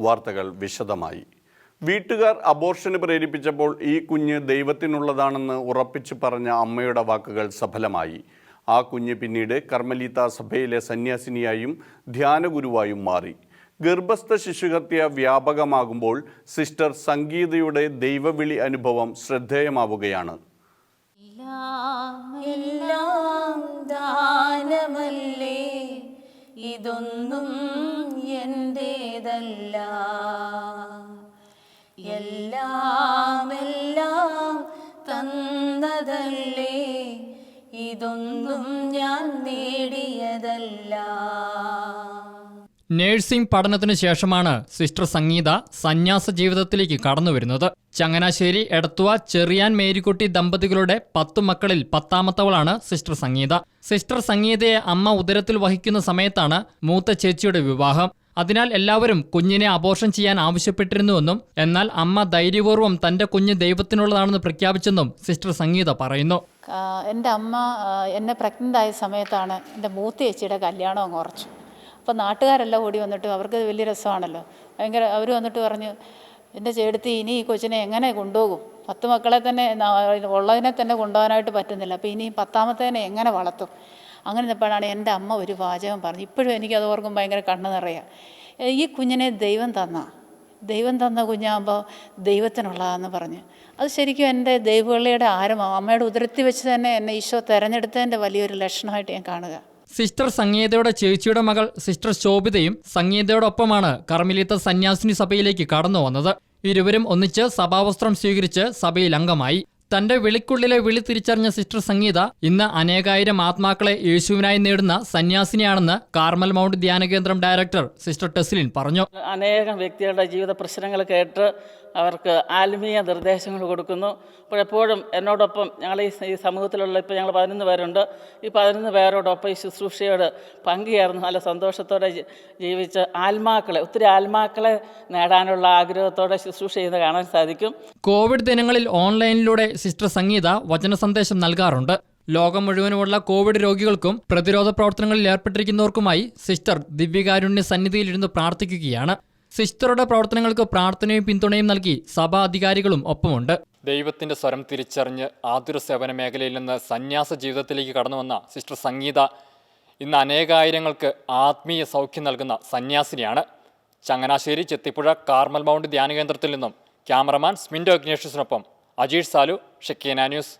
വാർത്തകൾ വിശദമായി. വീട്ടുകാർ അബോർഷന് പ്രേരിപ്പിച്ചപ്പോൾ ഈ കുഞ്ഞ് ദൈവത്തിനുള്ളതാണെന്ന് ഉറപ്പിച്ചു പറഞ്ഞ അമ്മയുടെ വാക്കുകൾ സഫലമായി. ആ കുഞ്ഞ് പിന്നീട് കർമ്മലീത സഭയിലെ സന്യാസിനിയായും ധ്യാനഗുരുവായും മാറി. ഗർഭസ്ഥ ശിശുഹത്യ വ്യാപകമാകുമ്പോൾ സിസ്റ്റർ സംഗീതയുടെ ദൈവവിളി അനുഭവം ശ്രദ്ധേയമാവുകയാണ്. ദാനമല്ലേ? ഇതൊന്നും എന്റേതല്ല എല്ലാം എല്ലാം തന്നതല്ലേ. ഇതൊന്നും ഞാൻ നേടിയതല്ല. നഴ്സിംഗ് പഠനത്തിനു ശേഷമാണ് സിസ്റ്റർ സംഗീത സന്യാസ ജീവിതത്തിലേക്ക് കടന്നുവരുന്നത് ചങ്ങനാശ്ശേരി എടത്തുവ ചെറിയാൻ മേരിക്കുട്ടി ദമ്പതികളുടെ പത്തു മക്കളിൽ പത്താമത്തവളാണ് സിസ്റ്റർ സംഗീത. സിസ്റ്റർ സംഗീതയെ അമ്മ ഉദരത്തിൽ വഹിക്കുന്ന സമയത്താണ് മൂത്ത ചേച്ചിയുടെ വിവാഹം. അതിനാൽ എല്ലാവരും കുഞ്ഞിനെ അബോർഷൻ ചെയ്യാൻ ആവശ്യപ്പെട്ടിരുന്നുവെന്നും എന്നാൽ അമ്മ ധൈര്യപൂർവം തന്റെ കുഞ്ഞ് ദൈവത്തിനുള്ളതാണെന്ന് പ്രഖ്യാപിച്ചെന്നും സിസ്റ്റർ സംഗീത പറയുന്നു. എന്റെ അമ്മ എന്നെ പ്രഗ്നന്റ് ആയ സമയത്താണ് എന്റെ മൂത്ത ചേച്ചിയുടെ കല്യാണം അങ്ങ് ഉറച്ചു. അപ്പോൾ നാട്ടുകാരെല്ലാം ഓടി വന്നിട്ട് അവർക്ക് വലിയ രസമാണല്ലോ. ഭയങ്കര അവർ വന്നിട്ട് പറഞ്ഞു എന്റെ ചേടത്തി ഇനി ഈ കൊച്ചിനെ എങ്ങനെ കൊണ്ടുപോകും? പത്ത് മക്കളെ തന്നെ ഉള്ളതിനെ തന്നെ കൊണ്ടുപോകാനായിട്ട് പറ്റുന്നില്ല. അപ്പോൾ ഇനി പത്താമത്തേനെ എങ്ങനെ വളർത്തും? അങ്ങനെ നിൽപ്പോഴാണ് എന്റെ അമ്മ ഒരു വാചകം പറഞ്ഞു. ഇപ്പോഴും എനിക്കത് ഓർക്കും ഭയങ്കര കണ്ണ് നിറയുക ഈ കുഞ്ഞിനെ ദൈവം തന്ന. ദൈവം തന്ന കുഞ്ഞാകുമ്പോൾ ദൈവത്തിനുള്ളതാണെന്ന് പറഞ്ഞ്. അത് ശരിക്കും എന്റെ ദൈവവിളിയുടെ ആരമാണ് അമ്മയുടെ ഉദരത്തിൽ വെച്ച് തന്നെ എന്നെ ഈശോ തിരഞ്ഞെടുത്തതിന്റെ വലിയൊരു ലക്ഷണമായിട്ട് ഞാൻ കാണുക. സിസ്റ്റർ സംഗീതയുടെ ചേച്ചിയുടെ മകൾ സിസ്റ്റർ ശോഭിതയും സംഗീതയോടൊപ്പമാണ് കർമ്മിലിത്ത സന്യാസിനി സഭയിലേക്ക് കടന്നു വന്നത്. ഇരുവരും ഒന്നിച്ച് സഭാവസ്ത്രം സ്വീകരിച്ച് സഭയിൽ അംഗമായി. തന്റെ വിളിക്കുള്ളിലെ വിളി തിരിച്ചറിഞ്ഞ സിസ്റ്റർ സംഗീത ഇന്ന് അനേകായിരം ആത്മാക്കളെ യേശുവിനായി നേടുന്ന സന്യാസിനിയാണെന്ന് കാർമൽ മൗണ്ട് ധ്യാന കേന്ദ്രം ഡയറക്ടർ സിസ്റ്റർ ടെസ്ലിൻ പറഞ്ഞു. അനേകം വ്യക്തികളുടെ ജീവിത പ്രശ്നങ്ങൾ കേട്ട് അവർക്ക് ആത്മീയ നിർദ്ദേശങ്ങൾ കൊടുക്കുന്നു. അപ്പോൾ എപ്പോഴും എന്നോടൊപ്പം ഞങ്ങൾ ഈ ഈ സമൂഹത്തിലുള്ള ഇപ്പോൾ ഞങ്ങൾ പതിനൊന്ന് പേരുണ്ട്. ഈ പതിനൊന്ന് പേരോടൊപ്പം ഈ ശുശ്രൂഷയോട് പങ്കുചേർന്ന് നല്ല സന്തോഷത്തോടെ ജീവിച്ച് ആത്മാക്കളെ ഒത്തിരി ആത്മാക്കളെ നേടാനുള്ള ആഗ്രഹത്തോടെ ശുശ്രൂഷ ചെയ്ത് കാണാൻ സാധിക്കും. കോവിഡ് ദിനങ്ങളിൽ ഓൺലൈനിലൂടെ സിസ്റ്റർ സംഗീത വചന സന്ദേശം നൽകാറുണ്ട്. ലോകം മുഴുവനുമുള്ള കോവിഡ് രോഗികൾക്കും പ്രതിരോധ പ്രവർത്തനങ്ങളിൽ ഏർപ്പെട്ടിരിക്കുന്നവർക്കുമായി സിസ്റ്റർ ദിവ്യകാരുണ്യ സന്നിധിയിലിരുന്ന് പ്രാർത്ഥിക്കുകയാണ്. സിസ്റ്ററുടെ പ്രവർത്തനങ്ങൾക്ക് പ്രാർത്ഥനയും പിന്തുണയും നൽകി സഭാ അധികാരികളും ഒപ്പമുണ്ട്. ദൈവത്തിന്റെ സ്വരം തിരിച്ചറിഞ്ഞ് ആതുര സേവന മേഖലയിൽ നിന്ന് സന്യാസ ജീവിതത്തിലേക്ക് കടന്നു വന്ന സിസ്റ്റർ സംഗീത ഇന്ന് അനേകായിരങ്ങൾക്ക് ആത്മീയ സൗഖ്യം നൽകുന്ന സന്യാസിനിയാണ്. ചങ്ങനാശ്ശേരി ചെത്തിപ്പുഴ കാർമൽ മൗണ്ട് ധ്യാനകേന്ദ്രത്തിൽ നിന്നും ക്യാമറമാൻ സ്മിൻഡോ ഇഗ്നേഷ്യസിനൊപ്പം അജീഷ് സാലു ഷെക്കീന ന്യൂസ്.